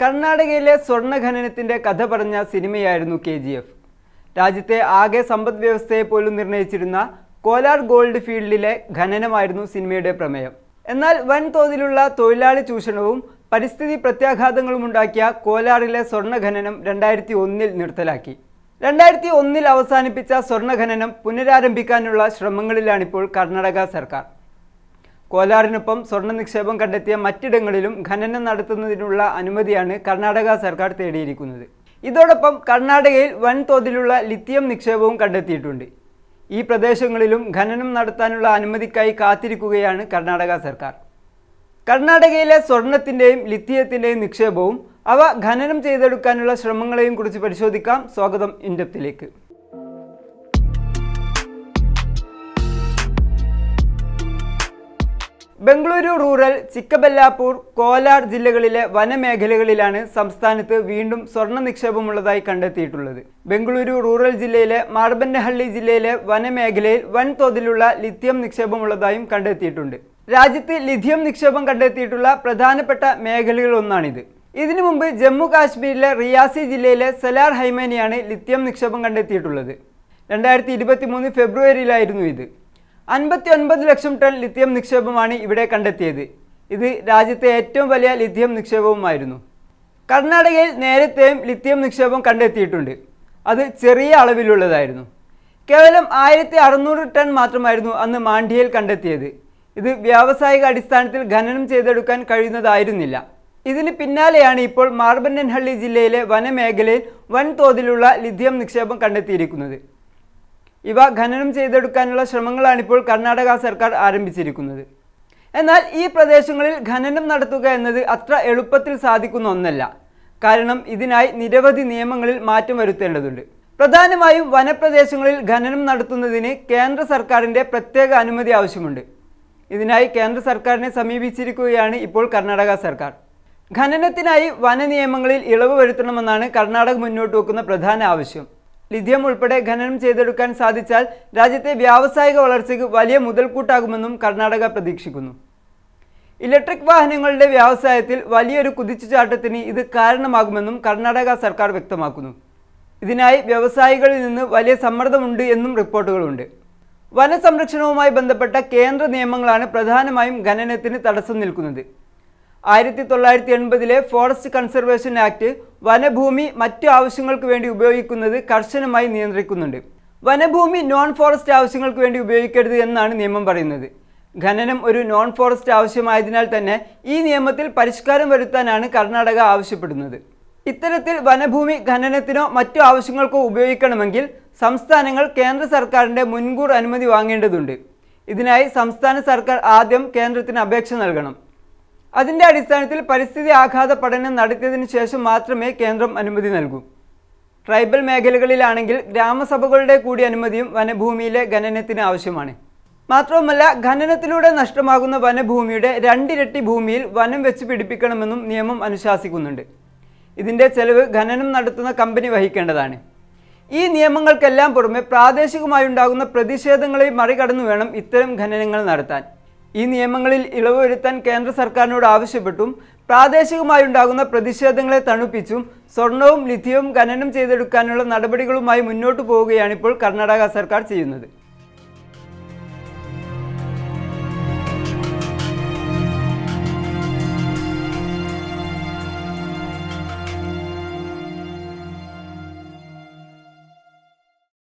കർണാടകയിലെ സ്വർണ ഖനനത്തിന്റെ കഥ പറഞ്ഞ സിനിമയായിരുന്നു കെ ജി എഫ്. രാജ്യത്തെ ആകെ സമ്പദ് വ്യവസ്ഥയെ പോലും നിർണയിച്ചിരുന്ന കോലാർ ഗോൾഡ് ഫീൽഡിലെ ഖനനമായിരുന്നു സിനിമയുടെ പ്രമേയം. എന്നാൽ വൻതോതിലുള്ള തൊഴിലാളി ചൂഷണവും പരിസ്ഥിതി പ്രത്യാഘാതങ്ങളും ഉണ്ടാക്കിയ കോലാറിലെ സ്വർണ ഖനനം രണ്ടായിരത്തി ഒന്നിൽ നിർത്തലാക്കി. രണ്ടായിരത്തി ഒന്നിൽ അവസാനിപ്പിച്ച സ്വർണ ഖനനം പുനരാരംഭിക്കാനുള്ള ശ്രമങ്ങളിലാണിപ്പോൾ കർണാടക സർക്കാർ. കോലാറിനൊപ്പം സ്വർണ നിക്ഷേപം കണ്ടെത്തിയ മറ്റിടങ്ങളിലും ഖനനം നടത്തുന്നതിനുള്ള അനുമതിയാണ് കർണാടക സർക്കാർ തേടിയിരിക്കുന്നത്. ഇതോടൊപ്പം കർണാടകയിൽ വൻതോതിലുള്ള ലിത്തിയം നിക്ഷേപവും കണ്ടെത്തിയിട്ടുണ്ട്. ഈ പ്രദേശങ്ങളിലും ഖനനം നടത്താനുള്ള അനുമതിക്കായി കാത്തിരിക്കുകയാണ് കർണാടക സർക്കാർ. കർണാടകയിലെ സ്വർണത്തിന്റെയും ലിത്തിയത്തിന്റെയും നിക്ഷേപവും അവ ഖനനം ചെയ്തെടുക്കാനുള്ള ശ്രമങ്ങളെയും കുറിച്ച് പരിശോധിക്കാം. സ്വാഗതം ഇൻഡപ്തിലേക്ക്. ബംഗളൂരു റൂറൽ ചിക്കബല്ലാപ്പൂർ കോലാർ ജില്ലകളിലെ വനമേഖലകളിലാണ് സംസ്ഥാനത്ത് വീണ്ടും സ്വർണ നിക്ഷേപമുള്ളതായി കണ്ടെത്തിയിട്ടുള്ളത്. ബംഗളൂരു റൂറൽ ജില്ലയിലെ മാർബന്നഹള്ളി ജില്ലയിലെ വനമേഖലയിൽ വൻതോതിലുള്ള ലിഥിയം നിക്ഷേപമുള്ളതായും കണ്ടെത്തിയിട്ടുണ്ട്. രാജ്യത്ത് ലിഥിയം നിക്ഷേപം കണ്ടെത്തിയിട്ടുള്ള പ്രധാനപ്പെട്ട മേഖലകളൊന്നാണിത് ഇതിനു മുമ്പ് ജമ്മു കാശ്മീരിലെ റിയാസി ജില്ലയിലെ സലാർ ഹൈമേനിയാണ് ലിഥിയം നിക്ഷേപം കണ്ടെത്തിയിട്ടുള്ളത്. രണ്ടായിരത്തി ഫെബ്രുവരിയിലായിരുന്നു ഇത്. അൻപത്തി ഒൻപത് ലക്ഷം ടൺ ലിഥിയം നിക്ഷേപമാണ് ഇവിടെ കണ്ടെത്തിയത്. ഇത് രാജ്യത്തെ ഏറ്റവും വലിയ ലിഥിയം നിക്ഷേപവുമായിരുന്നു. കർണാടകയിൽ നേരത്തെയും ലിഥിയം നിക്ഷേപം കണ്ടെത്തിയിട്ടുണ്ട്. അത് ചെറിയ അളവിലുള്ളതായിരുന്നു. കേവലം ആയിരത്തി അറുന്നൂറ് ടൺ മാത്രമായിരുന്നു അന്ന് മാണ്ഡ്യയിൽ കണ്ടെത്തിയത്. ഇത് വ്യാവസായിക അടിസ്ഥാനത്തിൽ ഖനനം ചെയ്തെടുക്കാൻ കഴിയുന്നതായിരുന്നില്ല. ഇതിന് പിന്നാലെയാണ് ഇപ്പോൾ മാർബന്നൻഹള്ളി ജില്ലയിലെ വനമേഖലയിൽ വൻതോതിലുള്ള ലിഥിയം നിക്ഷേപം കണ്ടെത്തിയിരിക്കുന്നത്. ഇവ ഖനനം ചെയ്തെടുക്കാനുള്ള ശ്രമങ്ങളാണ് ഇപ്പോൾ കർണാടക സർക്കാർ ആരംഭിച്ചിരിക്കുന്നത്. എന്നാൽ ഈ പ്രദേശങ്ങളിൽ ഖനനം നടത്തുക എന്നത് അത്ര എളുപ്പത്തിൽ സാധിക്കുന്ന ഒന്നല്ല. കാരണം ഇതിനായി നിരവധി നിയമങ്ങളിൽ മാറ്റം വരുത്തേണ്ടതുണ്ട്. പ്രധാനമായും വനപ്രദേശങ്ങളിൽ ഖനനം നടത്തുന്നതിന് കേന്ദ്ര സർക്കാരിന്റെ പ്രത്യേക അനുമതി ആവശ്യമുണ്ട്. ഇതിനായി കേന്ദ്ര സർക്കാരിനെ സമീപിച്ചിരിക്കുകയാണ് ഇപ്പോൾ കർണാടക സർക്കാർ. ഖനനത്തിനായി വന നിയമങ്ങളിൽ ഇളവ് വരുത്തണമെന്നാണ് കർണാടക മുന്നോട്ട് വെക്കുന്ന പ്രധാന ആവശ്യം. ലിഥിയം ഉൾപ്പെടെ ഖനനം ചെയ്തെടുക്കാൻ സാധിച്ചാൽ രാജ്യത്തെ വ്യാവസായിക വളർച്ചയ്ക്ക് വലിയ മുതൽക്കൂട്ടാകുമെന്നും കർണാടക പ്രതീക്ഷിക്കുന്നു. ഇലക്ട്രിക് വാഹനങ്ങളുടെ വ്യവസായത്തിൽ വലിയൊരു കുതിച്ചുചാട്ടത്തിന് ഇത് കാരണമാകുമെന്നും കർണാടക സർക്കാർ വ്യക്തമാക്കുന്നു. ഇതിനായി വ്യവസായികളിൽ നിന്ന് വലിയ സമ്മർദ്ദമുണ്ട് എന്നും റിപ്പോർട്ടുകളുണ്ട്. വനസംരക്ഷണവുമായി ബന്ധപ്പെട്ട കേന്ദ്ര നിയമങ്ങളാണ് പ്രധാനമായും ഖനനത്തിന് തടസ്സം നിൽക്കുന്നത്. ആയിരത്തി തൊള്ളായിരത്തി എൺപതിലെ ഫോറസ്റ്റ് കൺസർവേഷൻ ആക്ട് വനഭൂമി മറ്റു ആവശ്യങ്ങൾക്ക് വേണ്ടി ഉപയോഗിക്കുന്നത് കർശനമായി നിയന്ത്രിക്കുന്നുണ്ട്. വനഭൂമി നോൺ ഫോറസ്റ്റ് ആവശ്യങ്ങൾക്ക് വേണ്ടി ഉപയോഗിക്കരുത് എന്നാണ് നിയമം പറയുന്നത്. ഖനനം ഒരു നോൺ ഫോറസ്റ്റ് ആവശ്യമായതിനാൽ തന്നെ ഈ നിയമത്തിൽ പരിഷ്കാരം വരുത്താനാണ് കർണാടക ആവശ്യപ്പെടുന്നത്. ഇത്തരത്തിൽ വനഭൂമി ഖനനത്തിനോ മറ്റു ആവശ്യങ്ങൾക്കോ ഉപയോഗിക്കണമെങ്കിൽ സംസ്ഥാനങ്ങൾ കേന്ദ്ര സർക്കാരിന്റെ മുൻകൂർ അനുമതി വാങ്ങേണ്ടതുണ്ട്. ഇതിനായി സംസ്ഥാന സർക്കാർ ആദ്യം കേന്ദ്രത്തിന് അപേക്ഷ നൽകണം. അതിന്റെ അടിസ്ഥാനത്തിൽ പരിസ്ഥിതി ആഘാത പഠനം നടത്തിയതിനു ശേഷം മാത്രമേ കേന്ദ്രം അനുമതി നൽകൂ. ട്രൈബൽ മേഖലകളിലാണെങ്കിൽ ഗ്രാമസഭകളുടെ കൂടി അനുമതിയും വനഭൂമിയിലെ ഖനനത്തിന് ആവശ്യമാണ്. മാത്രവുമല്ല ഖനനത്തിലൂടെ നഷ്ടമാകുന്ന വനഭൂമിയുടെ രണ്ടിരട്ടി ഭൂമിയിൽ വനം വെച്ച് പിടിപ്പിക്കണമെന്നും നിയമം അനുശാസിക്കുന്നുണ്ട്. ഇതിന്റെ ചെലവ് ഖനനം നടത്തുന്ന കമ്പനി വഹിക്കേണ്ടതാണ്. ഈ നിയമങ്ങൾക്കെല്ലാം പുറമെ പ്രാദേശികമായി ഉണ്ടാകുന്ന പ്രതിഷേധങ്ങളെ മറികടന്നു വേണം ഇത്തരം ഖനനങ്ങൾ നടത്താൻ. ഈ നിയമങ്ങളിൽ ഇളവ് വരുത്താൻ കേന്ദ്ര സർക്കാരിനോട് ആവശ്യപ്പെട്ടും പ്രാദേശികമായി ഉണ്ടാകുന്ന പ്രതിഷേധങ്ങളെ തണുപ്പിച്ചും സ്വർണവും ലിഥിയവും ഖനനം ചെയ്തെടുക്കാനുള്ള നടപടികളുമായി മുന്നോട്ടു പോവുകയാണിപ്പോൾ കർണാടക സർക്കാർ ചെയ്യുന്നത്.